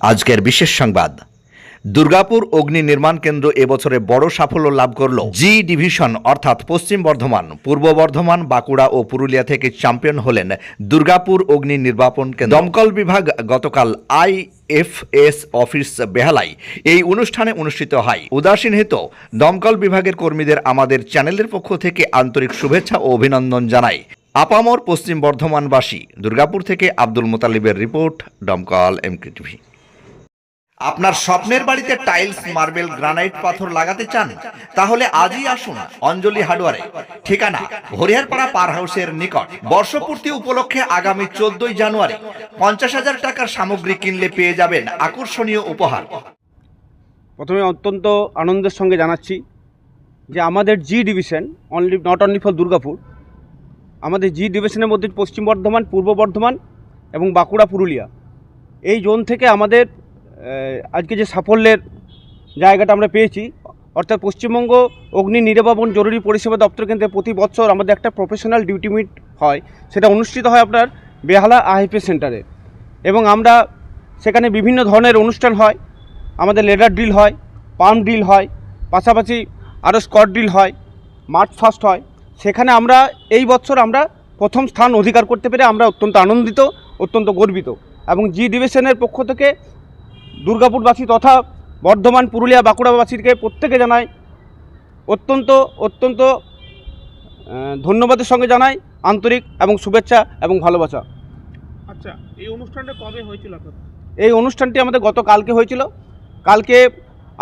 আজকের বিশেষ সংবাদ দুর্গাপুর অগ্নি নির্মাণ কেন্দ্র এবছরে বড় সাফল্য লাভ করল জি ডিভিশন অর্থাৎ পশ্চিম বর্ধমান পূর্ব বর্ধমান বাঁকুড়া ও পুরুলিয়া থেকে চ্যাম্পিয়ন হলেন দুর্গাপুর অগ্নি নির্বাপন কেন্দ্র। দমকল বিভাগ গতকাল আই এফ এস অফিস বেহালাই এই অনুষ্ঠানে অনুষ্ঠিত হয়। উদাসীন উদাসীনহিত দমকল বিভাগের কর্মীদের আমাদের চ্যানেলের পক্ষ থেকে আন্তরিক শুভেচ্ছা ও অভিনন্দন জানাই আপামর পশ্চিম বর্ধমানবাসী, দুর্গাপুর থেকে আব্দুল মোতালিবের রিপোর্ট, দমকল, এমকে টিভি। আপনার স্বপ্নের বাড়িতে টাইলস, মার্বেল, গ্রানাইট পাথর লাগাতে চান? তাহলে আজই আসুন অঞ্জলি হার্ডওয়ারে। ঠিকানা, হরিহরপাড়া পার হাউসের নিকট। বর্ষপূর্তি উপলক্ষে আগামী চোদ্দই জানুয়ারি পঞ্চাশ হাজার টাকার সামগ্রী কিনলে পেয়ে যাবেন আকর্ষণীয় উপহার। প্রথমে অত্যন্ত আনন্দের সঙ্গে জানাচ্ছি যে আমাদের G division only not only for Durgapur আমাদের জি ডিভিশনের মধ্যে পশ্চিম বর্ধমান, পূর্ব বর্ধমান এবং বাঁকুড়া, পুরুলিয়া। এই জোন থেকে আমাদের আজকে যে সাফল্যের জায়গাটা আমরা পেয়েছি, অর্থাৎ পশ্চিমবঙ্গ অগ্নি নির্বাপন জরুরি পরিষেবা দপ্তর কেন্দ্রে প্রতি বছর আমাদের একটা প্রফেশনাল ডিউটি মিট হয়। সেটা অনুষ্ঠিত হয় আপনার বেহালা আইপি সেন্টারে। এবং আমরা সেখানে বিভিন্ন ধরনের অনুষ্ঠান হয়। আমাদের লেডার ড্রিল হয় পাম্প ড্রিল হয়, পাশাপাশি আরও স্কট ড্রিল হয় মার্চ ফার্স্ট হয়। সেখানে আমরা এই বছর আমরা প্রথম স্থান অধিকার করতে পেরে আমরা অত্যন্ত আনন্দিত অত্যন্ত গর্বিত এবং জি ডিভিশনের পক্ষ থেকে দুর্গাপুরবাসী তথা বর্ধমান পুরুলিয়া বাঁকুড়াবাসীকে প্রত্যেকে জানাই অত্যন্ত অত্যন্ত ধন্যবাদের সঙ্গে জানাই আন্তরিক এবং শুভেচ্ছা এবং ভালোবাসা। আচ্ছা এই অনুষ্ঠানটা কবে হয়েছিল এই অনুষ্ঠানটি আমাদের গত কালকে হয়েছিল। কালকে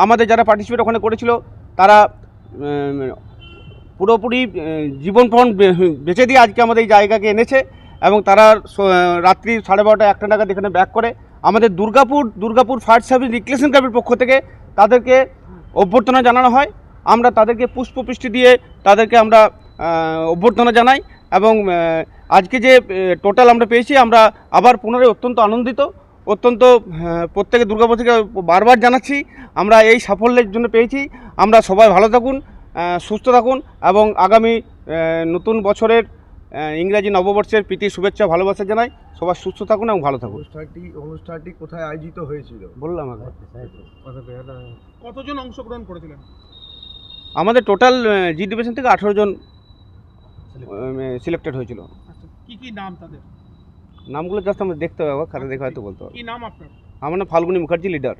আমাদের যারা পার্টিসিপেট ওখানে করেছিল তারা পুরোপুরি জীবনপণ বেঁচে দিয়ে আজকে আমাদের এই জায়গাকে এনেছে এবং তারা রাত্রি সাড়ে বারোটা একটা নাগাদ এখানে ব্যাক করে। আমাদের Durgapur Durgapur fire service recreation ক্লাবের পক্ষ থেকে তাদেরকে অভ্যর্থনা জানানো হয়। আমরা তাদেরকে পুষ্পবৃষ্টি দিয়ে তাদেরকে আমরা অভ্যর্থনা জানাই এবং আজকে যে টোটাল আমরা পেয়েছি, আমরা আবার পুনরায় অত্যন্ত আনন্দিত। অত্যন্ত প্রত্যেকে দুর্গাপুর থেকে বারবার জানাচ্ছি, আমরা এই সাফল্যের জন্য পেয়েছি। আমরা সবাই ভালো থাকুন। সুস্থ থাকুন এবং আগামী নতুন বছরের ইংরাজি নববর্ষের প্রীতি শুভেচ্ছা ভালোবাসা জানাই। সবাই সুস্থ থাকুন এবং ভালো থাকুন। অনুষ্ঠানটি অনুষ্ঠানটি কোথায় আয়োজিত হয়েছিল? বললাম আগে। কতজন অংশগ্রহণ করেছিলেন? আমাদের টোটাল জি ডিভিশন থেকে আঠেরো জন সিলেক্টেড হয়েছিল। আচ্ছা কি কি নাম তাদের? নামগুলো জাস্ট আমরা দেখতে হবে খাতা দেখে হয়তো বলতে হবে কি নাম আপনার? আমার নাম ফাল্গুনি মুখার্জি লিডার